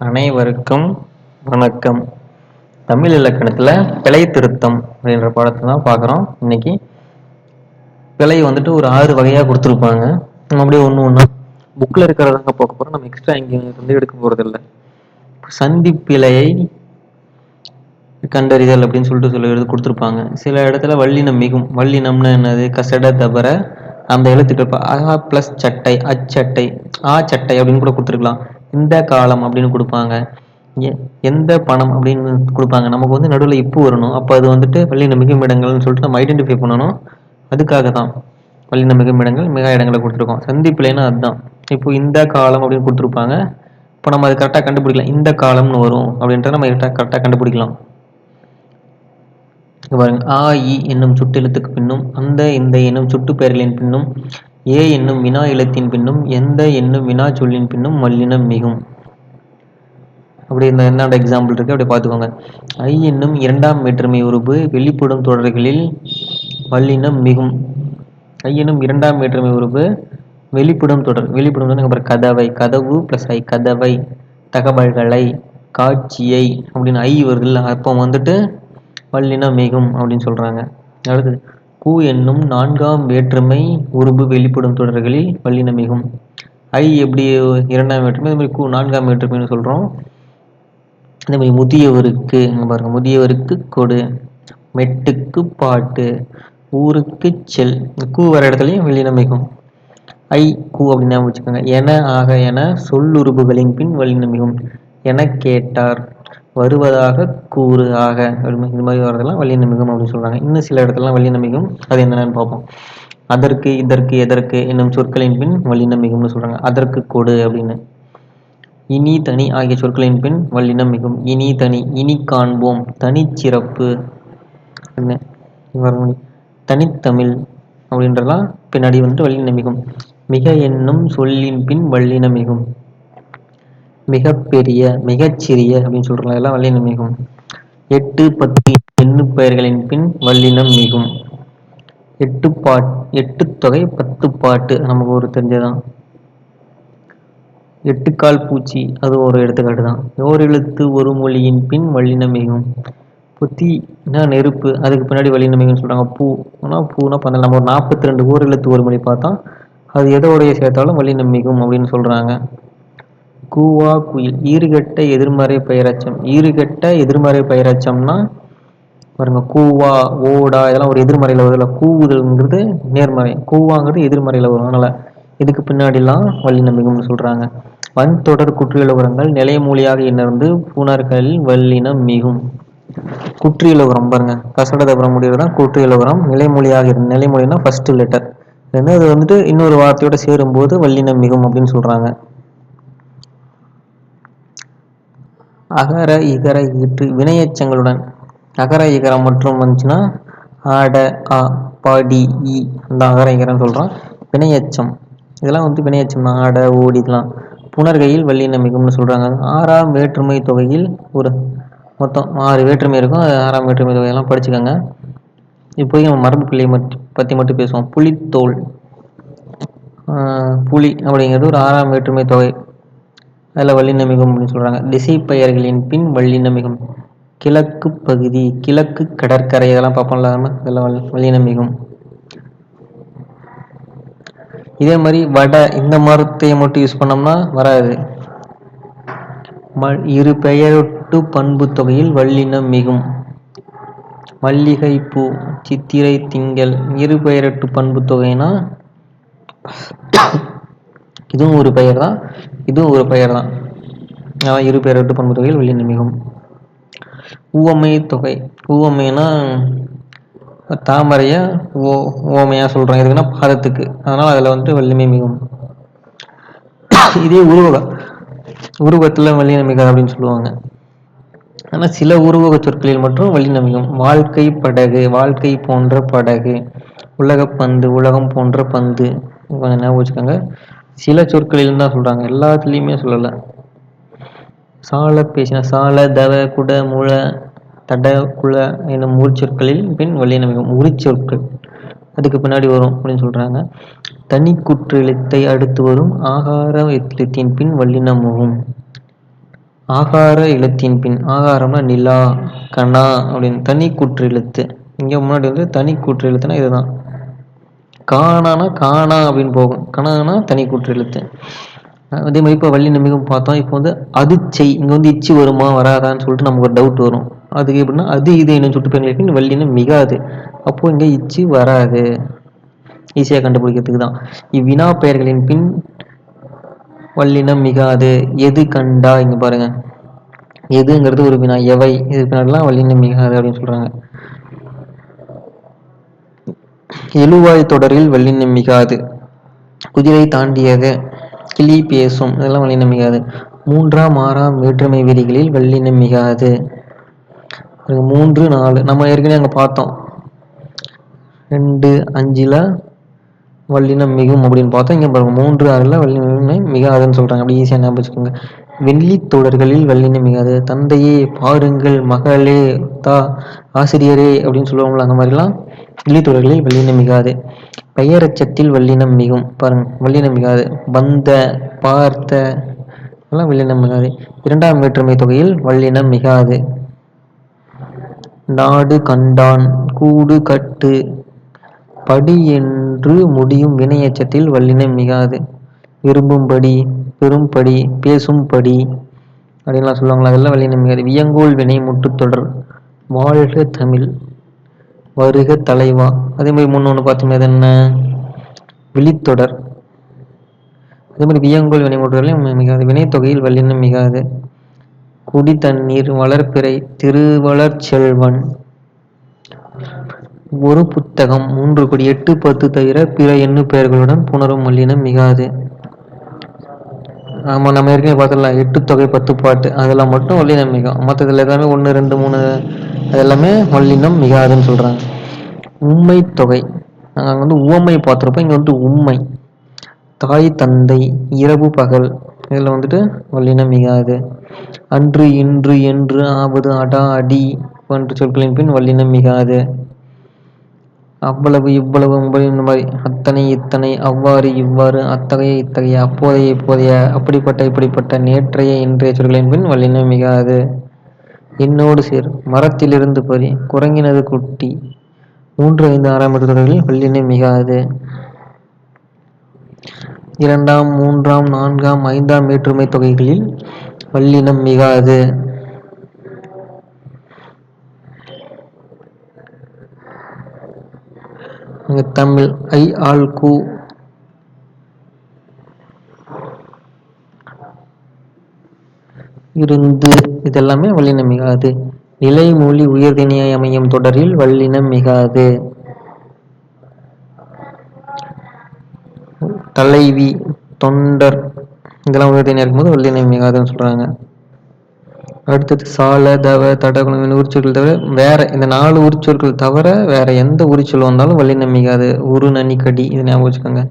அனைவருக்கும் வணக்கம். தமிழ் இலக்கணத்தில் பிழை திருத்தம் அப்படின்ற பாடத்தை தான் பார்க்குறோம். இன்னைக்கு பிழை வந்துட்டு ஒரு ஆறு வகையாக கொடுத்துருப்பாங்க. நம்ம அப்படியே ஒன்று ஒன்றா புக்கில் இருக்கிறதாங்க பார்க்க போகிறோம் நம்ம எக்ஸ்ட்ரா இங்கே எடுக்க போகிறதில்ல சந்தி பிழையை கண்டறிதல் அப்படின்னு சொல்லிட்டு சொல்லி எழுதி கொடுத்துருப்பாங்க. சில இடத்துல வல்லினம் மிகும் வள்ளினம்னா என்னது? கசட தபர அந்த எழுத்துக்கள். அ ப்ளஸ் சட்டை அச்சட்டை ஆ சட்டை அப்படின்னு கூட கொடுத்துருக்கலாம். இந்த காலம் அப்படின்னு கொடுப்பாங்க. எ- எந்த பணம் அப்படின்னு கொடுப்பாங்க. நமக்கு வந்து நடுவில் இப்போ வரணும். அப்போ அது வந்துட்டு பள்ளி மிகும் இடங்கள்னு சொல்லிட்டு நம்ம ஐடென்டிஃபை பண்ணணும். அதுக்காக தான் பள்ளி மிகும் இடங்கள் மிக இடங்களை கொடுத்துருக்கோம். சந்திப்பிலைன்னா அதுதான். இப்போ இந்த காலம் அப்படின்னு கொடுத்துருப்பாங்க. இப்போ நம்ம அது கரெக்டாக கண்டுபிடிக்கலாம். இந்த காலம்னு வரும் அப்படின்றத நம்ம கரெக்டாக கண்டுபிடிக்கலாம். பாருங்க. ஆ இ என்னும் சுட்டெழுத்துக்கு பின்னும் அந்த இந்த என்னும் சுட்டு பெயர்களின் பின்னும் ஏ என்னும் வினா இலத்தின் பின்னும் எந்த என்னும் வினா சொல்லின் பின்னும் வல்லினம் மிகும். அப்படி இந்த என்னோட எக்ஸாம்பிள் இருக்கு அப்படி பார்த்துக்கோங்க. ஐ என்னும் இரண்டாம் வேற்றுமை உறுப்பு வெளிப்படும் தொடர்களில் வல்லினம் மிகும். ஐ என்னும் இரண்டாம் வேற்றுமை உறுப்பு வெளிப்படும் தொடர் வெளிப்படும் தொடர் அப்புறம் கதவை கதவு ப்ளஸ் ஐ கதவை தகவல்களை காட்சியை அப்படின்னு ஐ வருதுல்ல அப்போ வந்துட்டு வல்லினம் மிகும் அப்படின்னு சொல்றாங்க. அடுத்தது கு என்னும் நான்காம் வேற்றுமை உருபு வெளிப்படும் தொடர்களில் வல்லினம் ஐ எப்படி இரண்டாம் வேற்றுமை? அதே மாதிரி கு நான்காம் வேற்றுமைன்னு சொல்கிறோம் அதே மாதிரி முதியவருக்கு இங்க பாருங்க முதியவருக்கு கொடு மெட்டுக்கு பாட்டு ஊருக்கு செல். இந்த கூ வர இடத்துலையும் வெளியினம் ஐ கூ அப்படின்னு வச்சுக்கோங்க. என ஆக என சொல்லுறுப்புகளின் பின் வழிநமிகும் என கேட்டார். வருவதாக கூறு. ஆக இது மாதிரி வரதெல்லாம் வள்ளி மிகும் அப்படின்னு சொல்றாங்க. இன்னும் சில இடத்துலலாம் வள்ளி மிகும் அது என்னென்னு பார்ப்போம். அதற்கு இதற்கு எதற்கு என்னும் சொற்களின் பின் வல்லினம் மிகும்னு சொல்றாங்க. அதற்கு கொடு அப்படின்னு. இனி தனி ஆகிய சொற்களின் பின் வல்லினம் மிகும் இனி தனி இனி காண்போம். தனிச்சிறப்பு என்ன? தனித்தமிழ் அப்படின்றலாம் பின்னாடி வந்துட்டு வல்லினம் மிகும் மிக என்னும் சொல்லின் பின் வல்லினம் மிகும் மிகப்பெரிய மிகச்சிறிய அப்படின்னு சொல்றாங்க எல்லாம் வல்லினம் மிகும். எட்டு பத்து எண்ணு பெயர்களின் பின் வல்லினம் மிகும். எட்டு பாட் எட்டு தொகை பத்து பாட்டு நமக்கு ஒரு தெரிஞ்சதான் எட்டுக்கால் பூச்சி அது ஒரு எடுத்துக்காட்டு தான். ஓர் எழுத்து ஒரு மொழியின் பின் வல்லினம் மிகும். புத்தினா நெருப்பு அதுக்கு பின்னாடி வல்லினம் மிகும்னு சொல்றாங்க. பூனா பூனா பந்தல் நம்ம ஒரு நாற்பத்தி ரெண்டு ஓர் எழுத்து ஒரு மொழி பார்த்தா அது எதோடைய சேர்த்தாலும் வல்லினம் மிகும் அப்படின்னு சொல்றாங்க. கூவா குயில் ஈறுகட்ட எதிர்மறை பெயரச்சம். ஈறுகட்ட எதிர்மறை பெயரச்சம்னா பாருங்க கூவா ஓடா இதெல்லாம் ஒரு எதிர்மறையில் வருதுல்ல. கூவுதல்ங்கிறது நேர்மறை. கூவாங்கிறது எதிர்மறையில் வரும். அதனால இதுக்கு பின்னாடிலாம் வல்லினம் மிகும்னு சொல்கிறாங்க வன் தொடர் குற்றியலுகரங்கள் நிலைமொழியாக இணர்ந்து புணர்களில் வல்லினம் மிகும் குற்றியலுகரம் பாருங்க. கசடதபுரம் முடிவு தான் குற்றியலுகரம். நிலைமொழியாக இருந்து நிலைமொழினா ஃபர்ஸ்ட் லெட்டர் வந்து அது வந்துட்டு இன்னொரு வார்த்தையோட சேரும்போது வல்லினம் மிகும் அப்படின்னு சொல்கிறாங்க அகர இகர ஈற்று வினையச்சங்களுடன். அகர இகரம் மற்றும் வந்துச்சுன்னா ஆட ஆ பாடி ஈ அந்த அகர இகரம் சொல்கிறோம் வினையச்சம். இதெல்லாம் வந்து வினையச்சம் தான் ஆட ஓடி இதெல்லாம். புனர்கையில் வல்லினம் மிகும்னு சொல்கிறாங்க ஆறாம் வேற்றுமை தொகையில் ஒரு மொத்தம் ஆறு வேற்றுமை இருக்கும். அது ஆறாம் வேற்றுமை தொகையெல்லாம் படிச்சுக்கோங்க. இப்போதைக்கு நம்ம மரபு பிள்ளையை மட்டும் பற்றி மட்டும் பேசுவோம். புலித்தோல். புலி அப்படிங்கிறது ஒரு ஆறாம் வேற்றுமை தொகை. அதில் வல்லினம் மிகும் அப்படின்னு சொல்கிறாங்க திசை பெயர்களின் பின் வள்ளின மிகும் கிழக்கு பகுதி கிழக்கு கடற்கரை இதெல்லாம் பார்ப்போம்ல நம்ம. இதெல்லாம் வல்- மிகும் இதே மாதிரி வட இந்த மரத்தையை மட்டும் யூஸ் பண்ணோம்னா வராது. ம- இரு பெயரொட்டு பண்பு தொகையில் வல்லினம் மிகும் மல்லிகை பூ சித்திரை திங்கள் இரு பெயரொட்டு பண்பு தொகைனா இதுவும் ஒரு பெயர் தான். இதுவும் ஒரு பெயர் தான். அதான் இரு பெயரொட்டு பண்பு தொகையில் வல்லினம் மிகும் ஊவமை தொகை. ஊவமைனா தாமரையை ஓ ஓமையாக சொல்றோம். எதுக்குன்னா பாதத்துக்கு. அதனால அதில் வந்துட்டு வலிமை மிகும் இதே உருவகம் உருவத்துல வல்லினம் மிகாது அப்படின்னு சொல்லுவாங்க. ஆனா சில உருவக சொற்களில் மட்டும் வல்லினம் வாழ்க்கை படகு வாழ்க்கை போன்ற படகு உலக பந்து உலகம் போன்ற பந்து. கொஞ்சம் ஞாபகம் வச்சுக்கோங்க. சில சொற்களிலும் தான் சொல்றாங்க? எல்லாத்துலேயுமே சொல்லலை. சால பேசின சால தவ குட முழ தட குல என்னும் உரிச்சொற்களில் பின் வல்லினம் மிகும் உரிச்சொற்கள் அதுக்கு பின்னாடி வரும் அப்படின்னு சொல்றாங்க. தனி குற்றெழுத்தை அடுத்து வரும். ஆகார எழுத்தின் பின் வல்லினமுகும் ஆகார எழுத்தின் பின் ஆகாரம்னா நிலா கணா அப்படின்னு தனி குற்றெழுத்து எழுத்து. இங்கே முன்னாடி வந்து தனி குற்றெழுத்துனா இதுதான். காணானா காணா அப்படின்னு போகும். கணானா தனி கூற்று எழுத்து. அதே மாதிரி இப்போ வள்ளி நம்பிக்கும் பார்த்தோம். இப்போ வந்து அது செய். இங்கே வந்து இச்சு வருமா வராதான்னு சொல்லிட்டு நமக்கு ஒரு டவுட் வரும். அதுக்கு எப்படின்னா அது இது என்ன சுட்டு பெண்களுக்கு வள்ளினம் மிகாது. அப்போ இங்கே இச்சு வராது. ஈஸியாக கண்டுபிடிக்கிறதுக்கு தான். இவ்வினா பெயர்களின் பின் வல்லினம் மிகாது. எது கண்டா இங்கே பாருங்க. எதுங்கிறது ஒரு வினா. எவை. இது பின்னாடிலாம் வல்லினம் மிகாது அப்படின்னு சொல்கிறாங்க எழுவாய் தொடரில் வல்லினம் மிகாது குதிரை தாண்டியது கிளி பேசும். இதெல்லாம் வல்லினம் மிகாது மூன்றாம் ஆறாம் வேற்றுமை விதிகளில் வல்லினம் மிகாது மூன்று நாலு. நம்ம ஏற்கனவே அங்கே பார்த்தோம். ரெண்டு அஞ்சில் வல்லினம் மிகும் அப்படின்னு பார்த்தோம். இங்கே பாருங்க மூன்று ஆறில் வல்லினம் மிகாதுன்னு சொல்கிறாங்க அப்படி ஈஸியாக ஞாபகம் வச்சுக்கோங்க. வெள்ளி தொடர்களில் வல்லினம் மிகாது தந்தையே பாருங்கள் மகளே தா ஆசிரியரே அப்படின்னு சொல்லுவாங்களா அந்த மாதிரிலாம் வெள்ளித்தொடர்களில் வல்லினம் மிகாது. பெயரச்சத்தில் வல்லினம் மிகும். பாருங்க வல்லினம் மிகாது. வந்த பார்த்த எல்லாம் வல்லினம் மிகாது. இரண்டாம் வேற்றுமை தொகையில் வல்லினம் மிகாது. நாடு கண்டான் கூடு கட்டு படி என்று முடியும் வினையச்சத்தில் வல்லினம் மிகாது. விரும்பும்படி பெரும்படி பேசும்படி அப்படின்லாம் சொல்லுவாங்களா அதெல்லாம் வல்லினம் மிகாது. வியங்கோல் வினை முட்டுத்தொடர். வாழ்க தமிழ். வருக தலைவா. அதே மாதிரி முன்னொன்று பார்த்தீங்கன்னா அது என்ன? விழித்தொடர். அதே மாதிரி வியங்கோல் வினை மிகாது. வினைத்தொகையில் வல்லினம் மிகாது. குடி தண்ணீர் வளர்ப்பிறை திருவளர் செல்வன். ஒரு புத்தகம் மூன்று கோடி எட்டு பத்து தவிர பிற எண்ணு பெயர்களுடன் புணரும் மல்லினம் மிகாது. ஆமா நம்ம ஏற்கனவே பார்த்துடலாம். எட்டு தொகை பத்து பாட்டு. அதெல்லாம் மட்டும் வல்லினம் மிகம். மற்றதுல எல்லாமே ஒன்று ரெண்டு மூணு அதெல்லாமே வல்லினம் மிகாதுன்னு சொல்றாங்க. உண்மை தொகை. நாங்கள் வந்து உவமை பார்த்துருப்போம். இங்கே வந்து உண்மை தாய் தந்தை இரவு பகல். இதில் வந்துட்டு வல்லினம் மிகாது. அன்று இன்று என்று ஆவது அடா அடி போன்ற சொற்களின் பின் வல்லினம் மிகாது. அவ்வளவு இவ்வளவு முறை இந்த மாதிரி அத்தனை இத்தனை அவ்வாறு இவ்வாறு அத்தகைய இத்தகைய அப்போதைய இப்போதைய அப்படிப்பட்ட இப்படிப்பட்ட நேற்றைய இன்றைய சொற்களின் பின் வல்லினம் மிகாது. என்னோடு சேர். மரத்திலிருந்து பறி. குரங்கினது குட்டி. மூன்று ஐந்து ஆறாம் தொடர்களில் வல்லினம் மிகாது. இரண்டாம் மூன்றாம் நான்காம் ஐந்தாம் வேற்றுமை தொகைகளில் வல்லினம் மிகாது. தமிழ் ஐ ஆல் கு இருந்து இதெல்லாமே வல்லினம் மிகாது. நிலைமொழி உயர்திணையாய் அமையும் தொடரில் வல்லினம் மிகாது. தலைவி தொண்டர் இதெல்லாம் உயர்திணையா இருக்கும்போது வல்லினம் மிகாதுன்னு சொல்றாங்க. அடுத்தது சால தவ தடகுணம் உரிச்சொற்கள் தவிர வேற இந்த நாலு உரிச்சொற்கள் தவிர வேற எந்த உரிச்சொல் வந்தாலும் வல்லினம் மிகாது. உரு நனி கடி இது ஞாபகம் வச்சுக்கோங்க.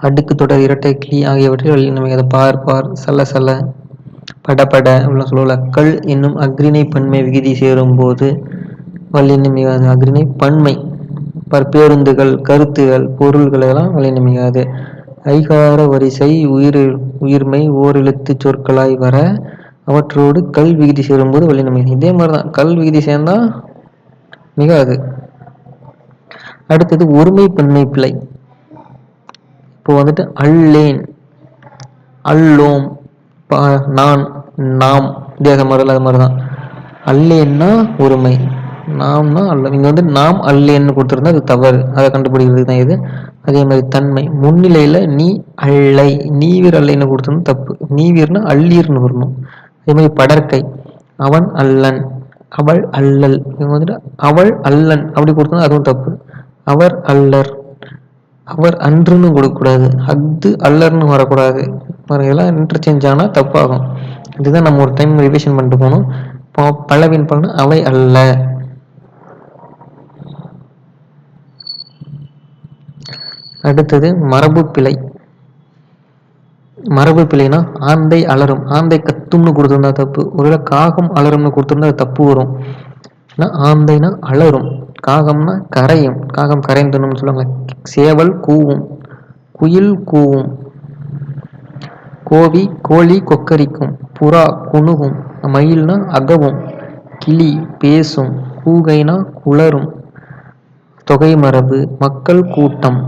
அடுக்கு தொடர் இரட்டை கிளி ஆகியவற்றில் வல்லினம் அதை பார் பார் சல சல பட பட அப்படிலாம் சொல்லுவோம்ல. கல் என்னும் அக்ரிணை பன்மை விகுதி சேரும் போது வல்லினம் அக்ரிணை பன்மை பர் பேருந்துகள் கருத்துகள் பொருள்கள் எல்லாம் வல்லினம் ஐகார வரிசை உயிர் உயிர்மை ஓரெழுத்து சொற்களாய் வர அவற்றோடு கல் விகுதி சேரும்போது போது மிகாது இதே மாதிரி தான் கல் விகுதி சேர்ந்தா மிகாது. அடுத்தது ஒருமை பன்மை பிழை. இப்போ வந்துட்டு அல்லேன் அல்லோம் நான் நாம். இதே மாதிரி அது மாதிரி தான் அல்லேன்னா ஒருமை நாம்னா அல்ல. இங்கே வந்து நாம் அல்லேன்னு கொடுத்துருந்தா அது தவறு. அதை கண்டுபிடிக்கிறது தான் இது. அதே மாதிரி தன்மை. முன்னிலையில் நீ அல்லை. நீவீர் அல்லைன்னு கொடுத்துருந்தா தப்பு. நீவீர்னா அள்ளீர்னு வரணும். அதே மாதிரி படற்கை. அவன் அல்லன். அவள் அல்லல். இவங்க வந்துட்டு அவள் அல்லன். அப்படி கொடுத்தா அதுவும் தப்பு. அவர் அல்லர். அவர் அன்றுன்னு கொடுக்கக்கூடாது அஃது அல்லர்னு வரக்கூடாது. பாருங்க இதெல்லாம் இன்டர்சேஞ்ச் ஆனால் தப்பாகும். இதுதான் நம்ம ஒரு டைம் ரிவிஷன் பண்ணிட்டு போகணும். இப்போ பல்லவின் பண்ண அவை அல்ல. அடுத்தது மரபு பிழை. மரபு பிழைனா ஆந்தை அலரும். ஆந்தை கத்தும்னு கொடுத்துருந்தா தப்பு. ஒருவேளை காகம் அலரும்னு கொடுத்துருந்தா அது தப்பு வரும். ஆந்தைனா அலரும். காகம்னா கரையும். காகம் கரைந்துணும்னு சொல்லுவாங்க சேவல் கூவும். குயில் கூவும். கோவி கோழி கொக்கரிக்கும். புறா குணுகும். மயில்னா அகவும். கிளி பேசும். கூகைனா குளரும். தொகை மரபு. மக்கள் கூட்டம்.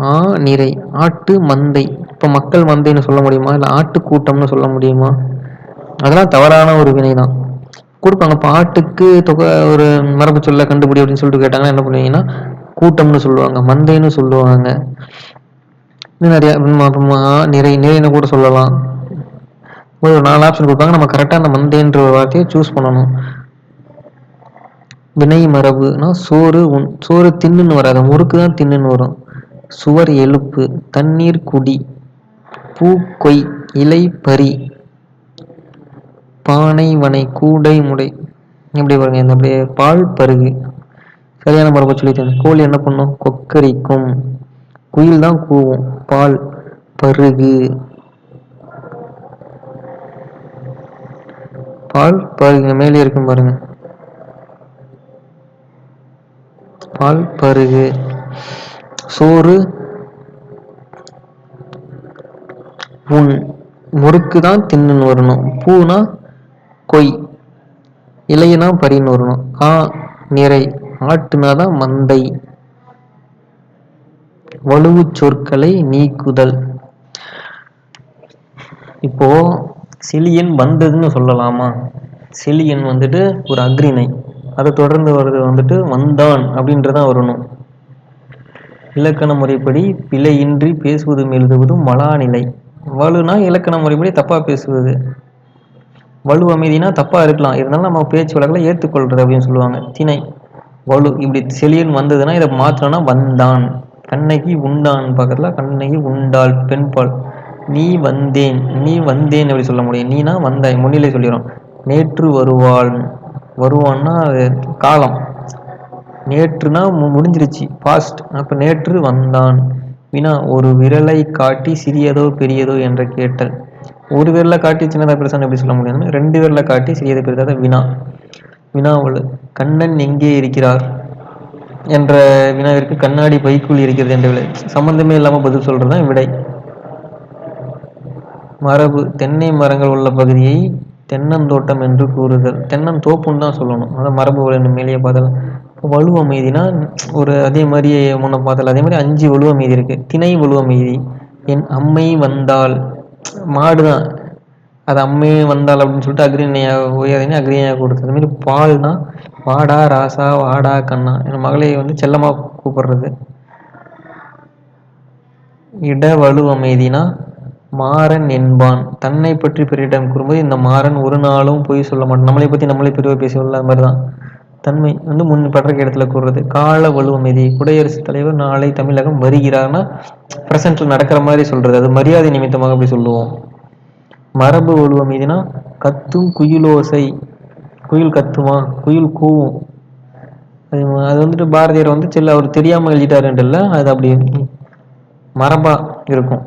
ஆ நிறை. ஆட்டு மந்தை. இப்போ மக்கள் மந்தைன்னு சொல்ல முடியுமா? இல்லை ஆட்டு கூட்டம்னு சொல்ல முடியுமா? அதெல்லாம் தவறான ஒரு வினை தான் கொடுப்பாங்க. பாட்டுக்கு தொகை ஒரு மரபு சொல்ல கண்டுபிடி அப்படின்னு சொல்லிட்டு கேட்டாங்கன்னா என்ன பண்ணுவீங்கன்னா கூட்டம்னு சொல்லுவாங்க மந்தைன்னு சொல்லுவாங்க. இன்னும் நிறைய அப்புறமா நிறை நிறைன்னு கூட சொல்லலாம். ஒரு நாலு ஆப்ஷன் கொடுப்பாங்க. நம்ம கரெக்டாக அந்த மந்தைன்ற ஒரு வார்த்தையை சூஸ் பண்ணணும். வினை மரபுனா சோறு உண் சோறு தின்னுன்னு வராது. முறுக்கு தான் தின்னுன்னு வரும். சுவர் எழுப்பு தண்ணீர் குடி பூ கொய் இலை பறி. பானை வனை கூடை முடை. இப்படி பாருங்க இந்த அப்படியே பால் பருகு. சரியான மரபு சொல்லிட்டேன் கோழி என்ன பண்ணும்? கொக்கரிக்கும். குயில் தான் கூவும். பால் பருகு. பால் பருகுங்க மேலே இருக்கும் பாருங்க. பால் பருகு. சோறு. உன் முறுக்கு தான் தின்னுன்னு வரணும். பூனா கொய். இலையினா பரின்னு வரணும். ஆ நிறை. ஆட்டுனாதான் மந்தை. வலுவு சொற்களை நீக்குதல். இப்போ சிலியன் வந்ததுன்னு சொல்லலாமா? சிலியன் வந்துட்டு ஒரு அக்ரிணை. அதை தொடர்ந்து வர்றது வந்துட்டு வந்தான் அப்படின்றதான் வரணும். இலக்கண முறைப்படி பிழையின்றி பேசுவதும் எழுதுவதும் மலாநிலை. வலுனா இலக்கண முறைப்படி தப்பா பேசுவது. வலு அமைதினா தப்பாக இருக்கலாம். இருந்தாலும் நம்ம பேச்சு வழக்கில் ஏற்றுக்கொள்றது அப்படின்னு சொல்லுவாங்க. திணை வலு இப்படி செழியன் வந்ததுன்னா இதை மாற்றோன்னா வந்தான். கண்ணகி உண்டான் பக்கத்தில் கண்ணகி உண்டாள் பெண்பால். நீ வந்தேன் நீ வந்தேன் அப்படி சொல்ல முடியும். நீனா வந்தாய் முன்னிலை சொல்லிடும் நேற்று வருவாள். வருவான்னா அது காலம். நேற்றுனா மு- முடிஞ்சிருச்சு. பாஸ்ட் அப்போ நேற்று வந்தான். வினா ஒரு விரலை காட்டி சிறியதோ பெரியதோ என்று கேட்டல். ஒரு விரலை காட்டி சின்னதா பெருசான்னு எப்படி சொல்ல முடியும் ரெண்டு விரலை காட்டி சிறியதோ பெரியதா வினா. வினாவல் கண்ணன் எங்கே இருக்கிறார்? என்ற வினாவிற்கு கண்ணாடி பைக்குள் இருக்கிறது என்ற விடை. சம்பந்தமே இல்லாம பதில் சொல்றதுதான் விடை. மரபு தென்னை மரங்கள் உள்ள பகுதியை தென்னந்தோட்டம் என்று கூறுதல். தென்னந்தோப்புன்னு தான் சொல்லணும். அதான் மரபு வழி மேலேயே பார்த்தல் வலு அமைதினா ஒரு அதே மாதிரி முன்ன பார்த்தல் அதே மாதிரி அஞ்சு வலுவ மீதி இருக்கு. திணை வலுவ மீதி என் அம்மை வந்தால் மாடு தான் அது அம்மே வந்தாள் அப்படின்னு சொல்லிட்டு அக்ரிணையா உயர்தினை அக்ரிணையா கொடுத்தது? மாதிரி பால்னா வாடா ராசா வாடா கண்ணா என் மகளை வந்து செல்லமா கூப்பிடுறது. இடவலு அமைதினா மாறன் என்பான். தன்னை பற்றி பிறரிடம் கூறும்போது இந்த மாறன் ஒரு நாளும் பொய் சொல்ல மாட்டான். நம்மளை பத்தி நம்மளே பிரிவாக பேசி அது மாதிரிதான். தன்மை வந்து முன் பற்றக்க இடத்துல கூறுறது. கால வலுவமைதி குடியரசுத் தலைவர் நாளை தமிழகம் வருகிறார்னா பிரசன்ட்ல நடக்கிற மாதிரி சொல்றது. அது மரியாதை நிமித்தமாக அப்படி சொல்லுவோம். மரபு வலுவமைதினா கத்தும் குயிலோசை. குயில் கத்துமா? குயில் கூவும். அது அது வந்துட்டு பாரதியார் வந்து செல்ல அவர் தெரியாமல் எழுதிட்டாருன்றல அது அப்படி மரபா இருக்கும்.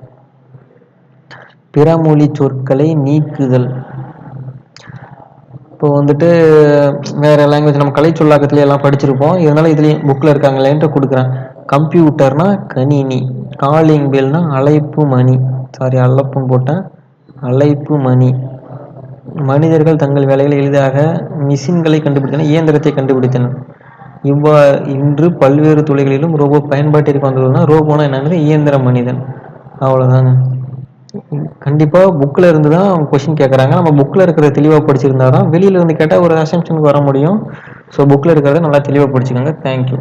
பிறமொழி சொற்களை நீக்குதல். இப்போ வந்துட்டு வேற லாங்குவேஜ் நம்ம கலை சொல்லாக்கத்துல எல்லாம் படிச்சிருப்போம். இதனால இதுலயும் புக்ல இருக்காங்களேன்ட்டு கொடுக்குறேன் கம்ப்யூட்டர்னா கணினி காலிங் பெல்னா அழைப்பு மணி. சாரி அழைப்பும் போட்டேன். அழைப்பு மணி. மனிதர்கள் தங்கள் வேலைகளை எளிதாக மிஷின்களை கண்டுபிடித்தனர் இயந்திரத்தை கண்டுபிடித்தனர் இவ்வா இன்று பல்வேறு துறைகளிலும் ரோபோ பயன்பாட்டிற்கு வந்துள்ளதுன்னா ரோபோனா என்னங்கிறது இயந்திர மனிதன். அவ்வளோதாங்க கண்டிப்பாக புக்கில் இருந்து தான் கொஷின் கேட்குறாங்க நம்ம புக்கில் இருக்கிறத தெளிவாக படிச்சிருந்தா தான் வெளியில இருந்து கேட்டால் ஒரு அசம்ஷனுக்கு வர முடியும். ஸோ புக்கில் இருக்கிறத நல்லா தெளிவாக படிச்சுக்கோங்க. தேங்க்யூ